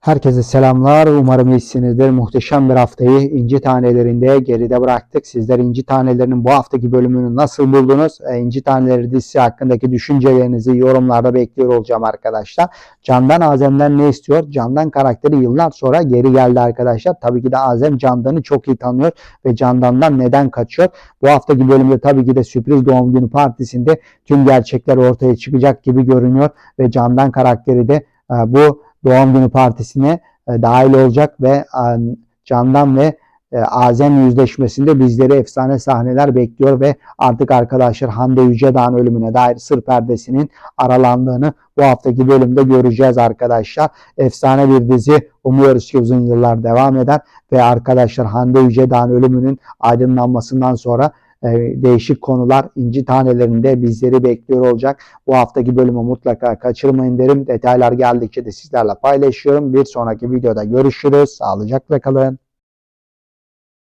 Herkese selamlar. Umarım iyisinizdir. Muhteşem bir haftayı inci tanelerinde geride bıraktık. Sizler inci tanelerinin bu haftaki bölümünü nasıl buldunuz? E, İnci taneleri dizisi hakkındaki düşüncelerinizi yorumlarda bekliyor olacağım arkadaşlar. Candan Azem'den ne istiyor? Candan karakteri yıllar sonra geri geldi arkadaşlar. Tabii ki de Azem Candan'ı çok iyi tanıyor ve Candan'dan neden kaçıyor? Bu haftaki bölümde tabii ki de sürpriz doğum günü partisinde tüm gerçekler ortaya çıkacak gibi görünüyor ve Candan karakteri de e, bu doğum günü partisine e, dahil olacak ve e, Candan ve e, Azem yüzleşmesinde bizleri efsane sahneler bekliyor ve artık arkadaşlar Hande Yücedağ'ın ölümüne dair sır perdesinin aralandığını bu haftaki bölümde göreceğiz arkadaşlar. Efsane bir dizi. Umuyoruz ki uzun yıllar devam eder ve arkadaşlar Hande Yücedağ'ın ölümünün aydınlanmasından sonra değişik konular inci tanelerinde bizleri bekliyor olacak. Bu haftaki bölümü mutlaka kaçırmayın derim. Detaylar geldikçe de sizlerle paylaşıyorum. Bir sonraki videoda görüşürüz. Sağlıcakla kalın.